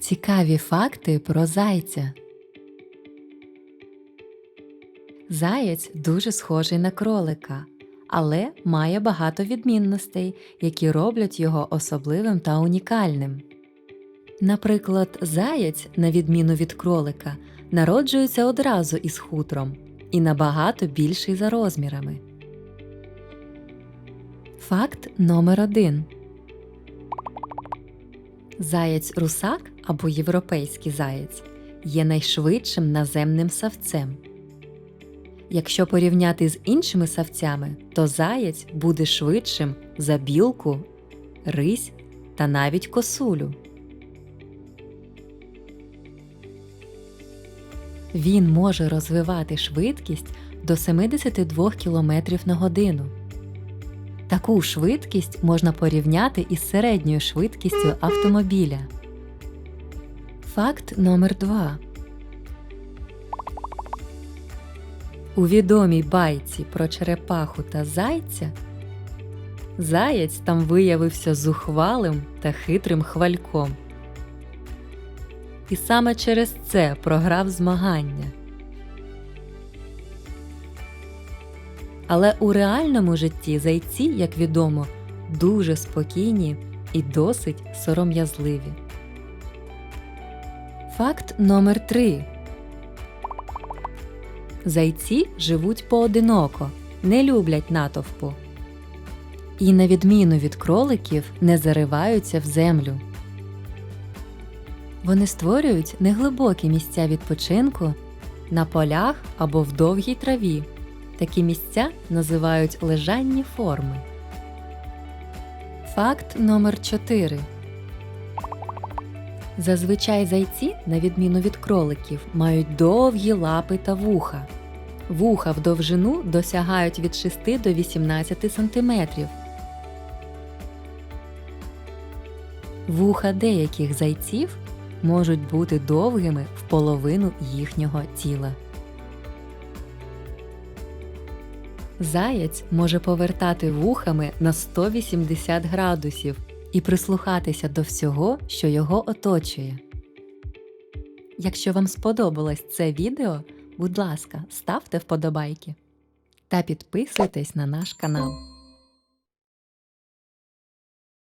Цікаві факти про зайця. Заєць дуже схожий на кролика, але має багато відмінностей, які роблять його особливим та унікальним. Наприклад, заєць, на відміну від кролика, народжується одразу із хутром і набагато більший за розмірами. Факт номер один. Заєць русак або європейський заєць є найшвидшим наземним савцем. Якщо порівняти з іншими савцями, то заєць буде швидшим за білку, рись та навіть косулю. Він може розвивати швидкість до 72 км на годину. Таку швидкість можна порівняти із середньою швидкістю автомобіля. Факт номер 2 У відомій байці про черепаху та зайця заєць там виявився зухвалим та хитрим хвальком. І саме через це програв змагання. Але у реальному житті зайці, як відомо, дуже спокійні і досить сором'язливі. Факт номер 3 Зайці живуть поодиноко, не люблять натовпу. І, на відміну від кроликів, не зариваються в землю. Вони створюють неглибокі місця відпочинку на полях або в довгій траві. Такі місця називають лежанні форми. Факт номер 4 Зазвичай зайці, на відміну від кроликів, мають довгі лапи та вуха. Вуха в довжину досягають від 6 до 18 см. Вуха деяких зайців можуть бути довгими в половину їхнього тіла. Заєць може повертати вухами на 180 градусів і прислухатися до всього, що його оточує. Якщо вам сподобалось це відео, будь ласка, ставте вподобайки та підписуйтесь на наш канал.